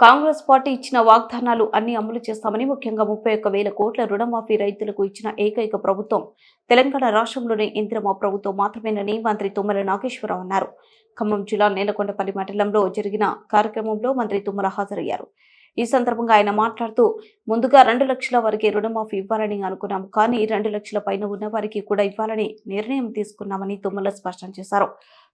Congress party ఇచ్చిన వాగ్దానాలు అన్ని అమలు చేస్తామని ముఖ్యంగా ముప్పై ఒక్క వేల కోట్ల రుణమాఫీ రైతులకు ఇచ్చిన ఏకైక ప్రభుత్వం. తెలంగాణ రాష్ట్రంలోని ఇందిరమ్మ ప్రభుత్వం మాత్రమేనని మంత్రి తుమ్మల నాగేశ్వరరావు అన్నారు. ఖమ్మం జిల్లా నేలకొండపల్లి మండలంలో జరిగిన కార్యక్రమంలో మంత్రి తుమ్మల హాజరయ్యారు. ఈ సందర్భంగా ఆయన మాట్లాడుతూ ముందుగా రెండు లక్షల వరకే రుణమాఫీ ఇవ్వాలని అనుకున్నాం కానీ రెండు లక్షల పైన ఉన్న వారికి కూడా ఇవ్వాలని నిర్ణయం తీసుకున్నామని తుమ్మల స్పష్టం చేశారు.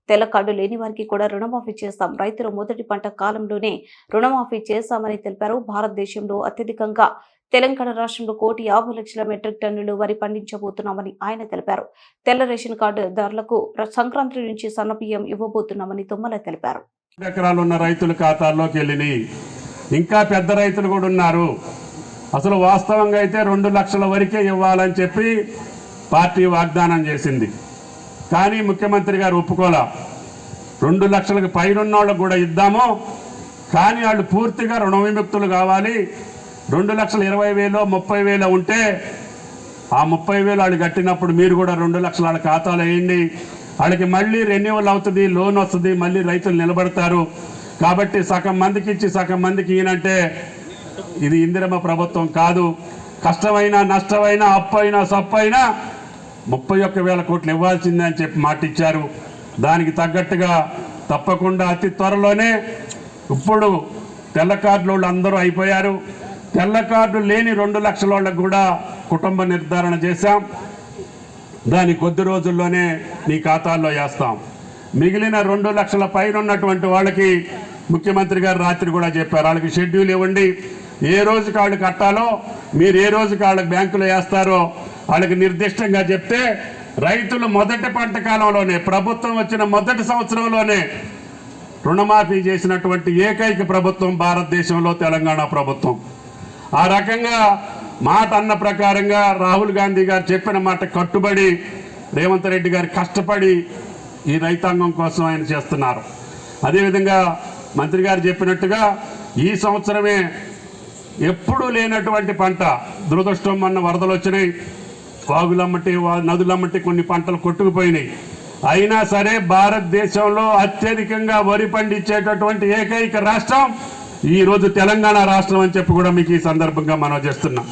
తెల్ల కార్డు లేని వారికి కూడా రుణమాఫీ చేస్తాం. రైతులు మొదటి పంట కాలంలోనే రుణమాఫీ చేస్తామని తెలిపారు. భారతదేశంలో అత్యధికంగా తెలంగాణ రాష్ట్రంలో కోటి యాభై లక్షల మెట్రిక్ టన్నులు వరి పండించబోతున్నామని ఆయన తెలిపారు. తెల్ల రేషన్ కార్డు ధరలకు సంక్రాంతి నుంచి సన్నబియ్యం ఇవ్వబోతున్నామని తుమ్మల తెలిపారు. ఎకరాలు ఉన్న రైతుల ఖాతాల్లోకి వెళ్ళినాయి. ఇంకా పెద్ద రైతులు కూడా ఉన్నారు. అసలు వాస్తవంగా అయితే రెండు లక్షల వరకే ఇవ్వాలని చెప్పి పార్టీ వాగ్దానం చేసింది. కానీ ముఖ్యమంత్రి గారు ఒప్పుకోలే. రెండు లక్షలకు పైన వాళ్ళకు కూడా ఇద్దాము. కానీ వాళ్ళు పూర్తిగా రుణ విముక్తులు కావాలి. రెండు లక్షల ఇరవై వేలు ముప్పై వేలు ఉంటే ఆ ముప్పై వేలు వాళ్ళు కట్టినప్పుడు మీరు కూడా రెండు లక్షల వాళ్ళ ఖాతాలు వేయండి. వాళ్ళకి మళ్ళీ రెన్యువల్ అవుతుంది లోన్ వస్తుంది మళ్ళీ రైతులు నిలబడతారు. కాబట్టి సగం మందికి ఇచ్చి సగం మందికి ఈయనంటే ఇది ఇందిరమ్మ ప్రభుత్వం కాదు. కష్టమైనా నష్టమైనా అప్పు అయినా ముప్పై ఒక్క వేల కోట్లు ఇవ్వాల్సిందే అని చెప్పి మాట ఇచ్చారు దానికి తగ్గట్టుగా తప్పకుండా అతి త్వరలోనే ఇప్పుడు తెల్ల కార్డులు వాళ్ళు అందరూ అయిపోయారు. తెల్ల కార్డు లేని రెండు లక్షల వాళ్ళకు కూడా కుటుంబ నిర్ధారణ చేశాం. దాని కొద్ది రోజుల్లోనే నీ ఖాతాల్లో వేస్తాం. మిగిలిన రెండు లక్షల పైన ఉన్నటువంటి వాళ్ళకి ముఖ్యమంత్రి గారు రాత్రి కూడా చెప్పారు. వాళ్ళకి షెడ్యూల్ ఇవ్వండి. ఏ రోజుకి వాళ్ళు కట్టాలో మీరు ఏ రోజుకి వాళ్ళకి బ్యాంకులో వేస్తారో వాళ్ళకి నిర్దిష్టంగా చెప్తే రైతులు మొదటి పంట కాలంలోనే ప్రభుత్వం వచ్చిన మొదటి సంవత్సరంలోనే రుణమాఫీ చేసినటువంటి ఏకైక ప్రభుత్వం భారతదేశంలో తెలంగాణ ప్రభుత్వం. ఆ రకంగా మాట అన్న ప్రకారంగా రాహుల్ గాంధీ గారు చెప్పిన మాట కట్టుబడి రేవంత్ రెడ్డి గారు కష్టపడి ఈ రైతాంగం కోసం ఆయన చేస్తున్నారు. అదేవిధంగా మంత్రి గారు చెప్పినట్టుగా ఈ సంవత్సరమే ఎప్పుడూ లేనటువంటి పంట దురదృష్టం మొన్న వరదలు వచ్చినాయి. వాగులమ్మటి వా- నదులమ్మటి కొన్ని పంటలు కొట్టుకుపోయినాయి. అయినా సరే భారతదేశంలో అత్యధికంగా వరి పండించేటటువంటి ఏకైక రాష్ట్రం ఈరోజు తెలంగాణ రాష్ట్రం అని చెప్పి కూడా మీకు ఈ సందర్భంగా మనం చేస్తున్నాం.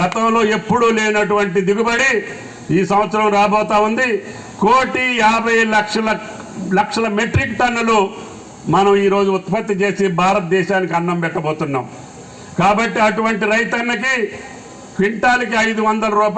గతంలో ఎప్పుడూ లేనటువంటి దిగుబడి ఈ సంవత్సరం రాబోతా ఉంది. కోటి యాభై లక్షల లక్షల మెట్రిక్ టన్నులు మనం ఈరోజు ఉత్పత్తి చేసి భారతదేశానికి అన్నం పెట్టబోతున్నాం. కాబట్టి అటువంటి రైతన్నకి క్వింటాల్కి ఐదు వందల రూపాయలు